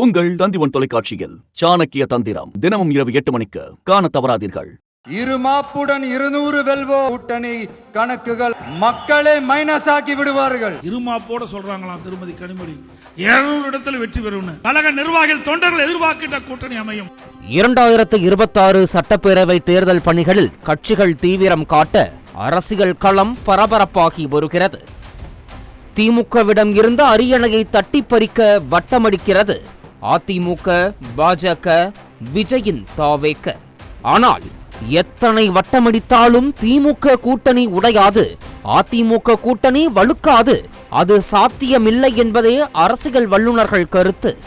உங்கள் தந்திவன் தொலைக்காட்சியில் சாணக்கிய தந்திரம். தினமும் இரவு எட்டு மணிக்கு காண தவறாதீர்கள். இரு மாப்புடன் இருநூறு வெல்வோ கூட்டணி கணக்குகள் மக்களே மைனஸ் ஆக்கி விடுவார்கள். இருமாப்போட சொல்றாங்களாம் திருமதி கனிமொழி? இருநூறு இடத்துல வெற்றி பெறும்னு. கழக நிர்வாகிகள் தொண்டர்கள் எதிர்பார்க்கின்ற கூட்டணி அமையும். இரண்டாயிரத்து இருபத்தாறு சட்டப்பேரவை தேர்தல் பணிகளில் கட்சிகள் தீவிரம் காட்ட அரசியல் களம் பரபரப்பாகி வருகிறது. திமுகவிடம் இருந்த அரியணையை தட்டி பறிக்க வட்டமடிக்கிறது. அதிமுக பாஜக விஜயின் தாவேக்க. ஆனால் எத்தனை வட்டமடித்தாலும் திமுக கூட்டணி உடையாது. அதிமுக கூட்டணி வலுக்காது அது சாத்தியமில்லை என்பதே அரசியல் வல்லுநர்கள் கருத்து.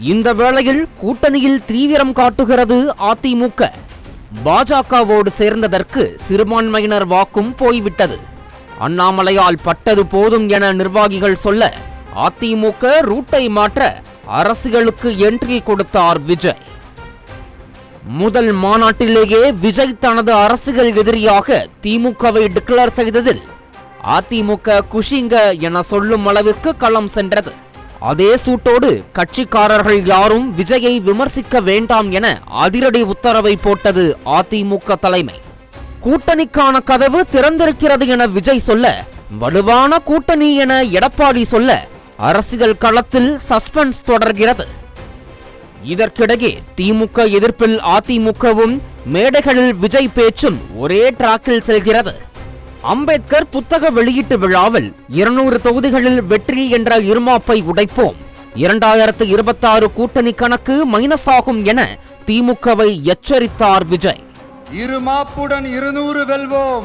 இந்த வேளையில் கூட்டணியில் தீவிரம் காட்டுகிறது அதிமுக. பாஜகவோடு சேர்ந்ததற்கு சிறுபான்மையினர் வாக்கும் போய்விட்டது. அண்ணாமலையால் பட்டது போதும் என நிர்வாகிகள் சொல்ல அதிமுக ரூட்டை மாற்ற அரசியலுக்கு என்ட்ரி கொடுத்தார் விஜய். முதல் மாநாட்டிலேயே விஜய் தனது அரசியல் எதிரியாக திமுகவை டிக்ளேர் செய்ததில் அதிமுக குஷிங்க என சொல்லும் அளவிற்கு களம் சென்றது. அதே சூட்டோடு கட்சிக்காரர்கள் யாரும் விஜயை விமர்சிக்க வேண்டாம் என அதிரடி உத்தரவை போட்டது அதிமுக தலைமை. கூட்டணிக்கான கதவு திறந்திருக்கிறது என விஜய் சொல்ல வலுவான கூட்டணி என எடப்பாடி சொல்ல அரசியல் களத்தில் சஸ்பென்ஸ் தொடர்கிறது. இதற்கிடையே திமுக எதிர்ப்பில் அதிமுகவும் மேடைகளில் விஜய் பேச்சும் ஒரே டிராக்கில் செல்கிறது. அம்பேத்கர் புத்தக வெளியீட்டு விழாவில் இருநூறு தொகுதிகளில் வெற்றி என்ற இருமாப்பை உடைப்போம். இரண்டாயிரத்து இருபத்தாறு கூட்டணி கணக்கு மைனஸ் ஆகும் என திமுகவை எச்சரித்தார் விஜய். இருமாப்புடன் இருநூறு வெல்வோம்.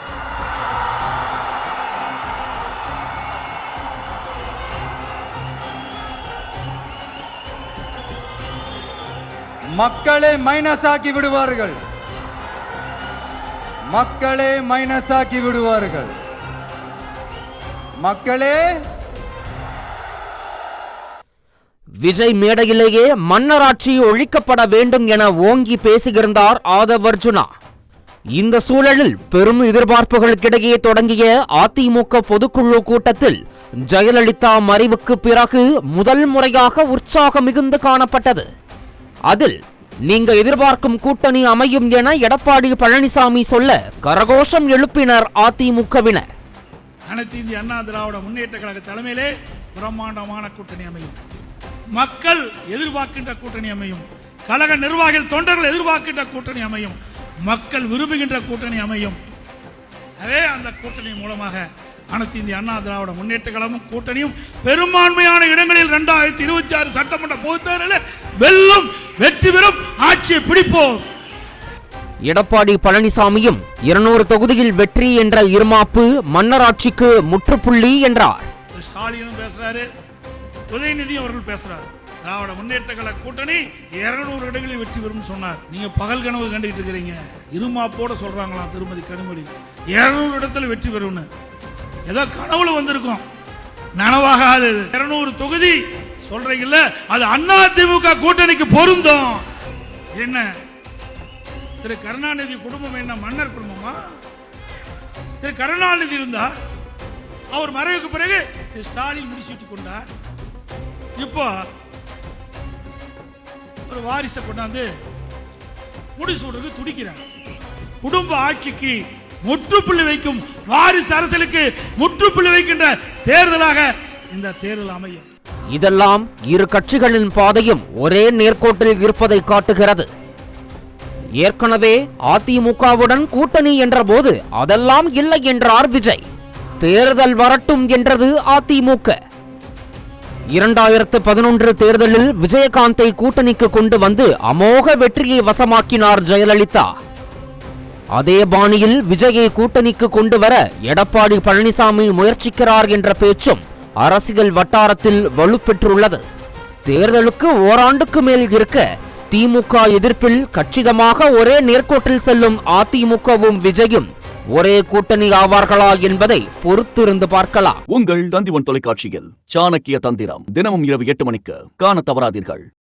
மக்களை மைனஸ் ஆக்கி விடுவார்கள். மக்களே மைனஸ் ஆக்கி விடுவார்கள். மக்களே. விஜய் மேடையிலேயே மன்னராட்சி ஒழிக்கப்பட வேண்டும் என ஓங்கி பேசியிருந்தார் ஆதவ் அர்ஜுனா இந்த சூழலில் பெரும் எதிர்பார்ப்புகளுக்கிடையே தொடங்கிய அதிமுக பொதுக்குழு கூட்டத்தில் ஜெயலலிதா மறைவுக்கு பிறகு முதல் முறையாக உற்சாகம் மிகுந்து காணப்பட்டது. அதில் நீங்க எதிர்பார்க்கும் கூட்டணி அமையும் என எடப்பாடி பழனிசாமி சொல்ல கரகோஷம் எழுப்பினர் அதிமுகவினர். அனைத்து இந்திய அண்ணா திராவிட முன்னேற்ற கழக தலைமையிலே பிரம்மாண்டமான கூட்டணி அமையும். மக்கள் எதிர்பார்க்கின்ற கூட்டணி அமையும். கழக நிர்வாகிகள் தொண்டர்கள் எதிர்பார்க்கின்ற கூட்டணி அமையும். மக்கள் விரும்புகின்ற கூட்டணி அமையும். அதே அந்த கூட்டணி மூலமாக அனைத்து இந்திய அண்ணா திராவிட முன்னேற்ற கழகமும் கூட்டணியும் பெரும்பான்மையான இடங்களில் இரண்டாயிரத்தி இருபத்தி ஆறு சட்டமன்ற பொதுத் தேர்தலில் வெல்லும் வெற்றி பெறும் ஆட்சியை பிடிப்போம். எடப்பாடி பழனிசாமியும் இருநூறு தொகுதியில் வெற்றி என்ற இருமாப்பு மன்னராட்சிக்கு முற்றுப்புள்ளி என்றார். ஸ்டாலினும் பேசுறாரு உதயநிதி அவர்கள் பேசுறாரு. திராவிட முன்னேற்ற கழக கூட்டணி இருநூறு இடங்களில் வெற்றி பெறும் சொன்னார். நீங்க பகல் கனவு கண்டுகிட்டு இருக்கிறீங்க. இருமாப்போட சொல்றாங்களாம் திருமதி கனிமொழி. இருநூறு இடத்துல வெற்றி பெறும்னு. ஏதோ கனவுல வந்திருக்கும். நனவாகாது இருநூறு தொகுதி சொல்றீங்கல்ல அது அண்ணா திமுக கூட்டணிக்கு பொருந்தும். என்ன? திரு கருணாநிதி குடும்பம் என்ன மன்னர் குடும்பமா? திரு கருணாநிதி இருந்தார் அவர் மறைவுக்கு பிறகு ஸ்டாலின் முடிச்சிட்டு கொண்டார். இப்போ ஒரு வாரிசை கொண்டாந்து முடிசூடுறதுக்கு துடிக்கிறார் குடும்ப ஆட்சிக்கு முற்றுப்புள்ளி வைக்கும் வாரிசு அரசியலுக்கு முற்றுப்புள்ளி வைக்கின்ற தேர்தலாக இந்த தேர்தல் அமையும். இதெல்லாம் இரு கட்சிகளின் பாதையும் ஒரே நேர்கோட்டில் இருப்பதை காட்டுகிறது. ஏற்கனவே அதிமுகவுடன் கூட்டணி என்றபோது அதெல்லாம் இல்லை என்றார் விஜய். தேர்தல் வரட்டும் என்றது அதிமுக. இரண்டாயிரத்து பதினொன்று தேர்தலில் விஜயகாந்தை கூட்டணிக்கு கொண்டு வந்து அமோக வெற்றியை வசமாக்கினார் ஜெயலலிதா. அதே பாணியில் விஜயை கூட்டணிக்கு கொண்டு வர எடப்பாடி பழனிசாமி முயற்சிக்கிறார் என்ற பேச்சும் அரசியல் வட்டாரத்தில் வலுப்பெற்றுள்ளது. தேர்தலுக்கு ஓராண்டுக்கு மேல் இருக்க திமுக எதிர்ப்பில் கச்சிதமாக ஒரே நேர்கோட்டில் செல்லும் அதிமுகவும் விஜயும் ஒரே கூட்டணி ஆவார்களா என்பதை பொறுத்திருந்து பார்க்கலாம். உங்கள் தந்திவன் தொலைக்காட்சியில் சாணக்கிய தந்திரம். தினமும் இரவு எட்டு மணிக்கு காண தவறாதீர்கள்.